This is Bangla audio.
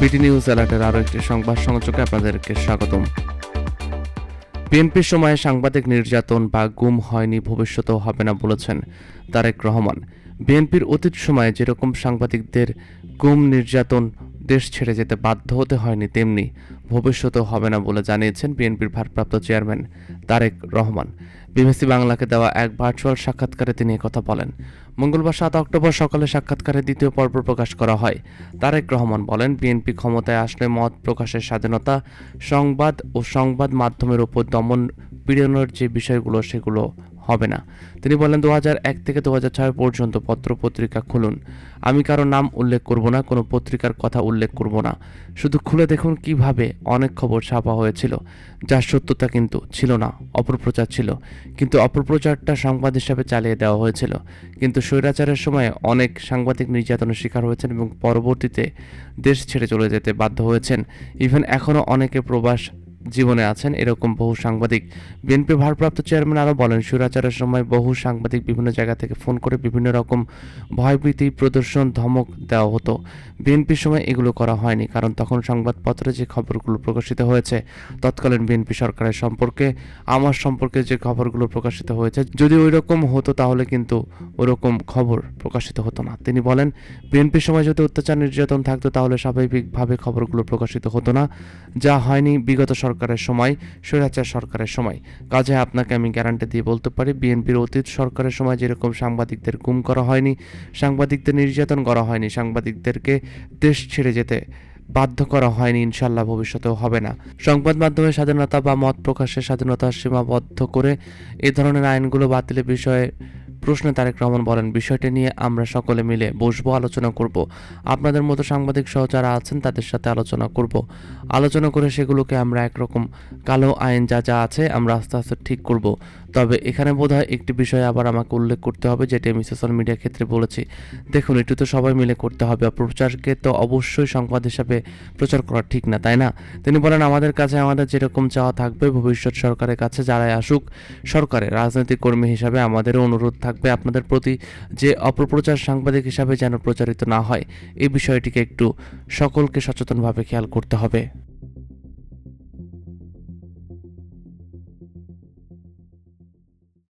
বিটি নিউজ অ্যালার্টের আরও একটি সংবাদ সংযোগে আপনাদেরকে স্বাগতম। বিএনপির সময়ে সাংবাদিক নির্যাতন বা গুম হয়নি, ভবিষ্যতেও হবে না বলেছেন তারেক রহমান। বিএনপির অতীত সময়ে যেরকম সাংবাদিকদের গুম, নির্যাতন দেশ ছেড়ে যেতে বাধ্য হতে হয়নি, তেমনি ভবিষ্যতেও হবে না বলে জানিয়েছেন বিএনপির ভারপ্রাপ্ত চেয়ারম্যান তারেক রহমান। বিবিসি বাংলাকে দেওয়া এক ভার্চুয়াল সাক্ষাৎকারে তিনি কথা বলেন। মঙ্গলবার সাত অক্টোবর সকালে সাক্ষাৎকারে দ্বিতীয় পর্ব প্রকাশ করা হয়। তারেক রহমান বলেন, বিএনপি ক্ষমতায় আসলে মত প্রকাশের স্বাধীনতা সংবাদ ও সংবাদ মাধ্যমের উপর দমন পীড়নের যে বিষয়গুলো, সেগুলো হবে না। তিনি বলেন দু থেকে দু পর্যন্ত পত্র পত্রিকা খুলুন। আমি কারও নাম উল্লেখ করব না, কোনো পত্রিকার কথা উল্লেখ করব না। শুধু খুলে দেখুন কীভাবে অনেক খবর ছাপা হয়েছিল, যার সত্যতা কিন্তু ছিল না, অপপ্রচার ছিল। কিন্তু অপপ্রচারটা সংবাদ হিসাবে চালিয়ে দেওয়া হয়েছিল। কিন্তু স্বৈরাচারের সময় অনেক সাংবাদিক নির্যাতনের শিকার হয়েছেন এবং পরবর্তীতে দেশ ছেড়ে চলে যেতে বাধ্য হয়েছেন। ইভেন এখনও অনেকে প্রবাস জীবনে আছেন। এরকম বহু সাংবাদিক। বিএনপি ভারপ্রাপ্ত চেয়ারম্যান আরও বলেন, সুরাচারের সময় বহু সাংবাদিক বিভিন্ন জায়গা থেকে ফোন করে বিভিন্ন রকম ভয়ভীতি, প্রদর্শন, ধমক দেওয়া হতো। বিএনপির সময় এগুলো করা হয়নি, কারণ তখন সংবাদপত্রে যে খবরগুলো প্রকাশিত হয়েছে, তৎকালীন বিএনপি সরকারের সম্পর্কে, আমার সম্পর্কে যে খবরগুলো প্রকাশিত হয়েছে, যদি ওই রকম হতো তাহলে কিন্তু ওরকম খবর প্রকাশিত হতো না। তিনি বলেন, বিএনপির সময় যদি অত্যাচার, নির্যাতন থাকতো তাহলে স্বাভাবিকভাবে খবরগুলো প্রকাশিত হতো না। যা হয়নি, বিগত সরকারের সময়, স্বৈরাচার সরকারের সময়। কাজে আপনাকে আমি গ্যারান্টি দিয়ে বলতে পারি, বিএনপির অতীত সরকারের সময় যেরকম সাংবাদিকদের গুম করা হয়নি, সাংবাদিকদের নির্যাতন করা হয়নি, সাংবাদিকদেরকে দেশ ছেড়ে যেতে বাধ্য করা হয়নি, ইনশাল্লাহ ভবিষ্যতেও হবে না। সংবাদ মাধ্যমের স্বাধীনতা বা মত প্রকাশের স্বাধীনতা সীমাবদ্ধ করে এ ধরনের আইনগুলো বাতিলের বিষয়ে প্রশ্নে তারেক রহমান বলেন, বিষয়টি নিয়ে আমরা সকলে মিলে বসবো, আলোচনা করব। আপনাদের মতো সাংবাদিক সহ যারা আছেন, তাদের সাথে আলোচনা করব। আলোচনা করে সেগুলোকে আমরা একরকম কালো আইন যা যা আছে, আমরা আস্তে আস্তে ঠিক করব। তবে এখানে বোধহয় একটি বিষয় আবার আমাকে উল্লেখ করতে হবে, যেটি আমি সোশ্যাল মিডিয়ার ক্ষেত্রে বলেছি। দেখুন একটু তো সবাই মিলে করতে হবে প্রচারকে তো অবশ্যই সংবাদ হিসাবে প্রচার করা ঠিক না, তাই না? তিনি বলেন, আমাদের কাছে আমাদের যেরকম চাওয়া থাকবে, ভবিষ্যৎ সরকারের কাছে যারাই আসুক, সরকারের রাজনৈতিক কর্মী হিসাবে আমাদেরও অনুরোধ থাকবে, আপনাদের প্রতি যে অপপ্রচার সাংবাদিক হিসাবে যেন প্রচারিত না হয় এই বিষয়টিকে একটু সকলকে সচেতনভাবে খেয়াল করতে হবে।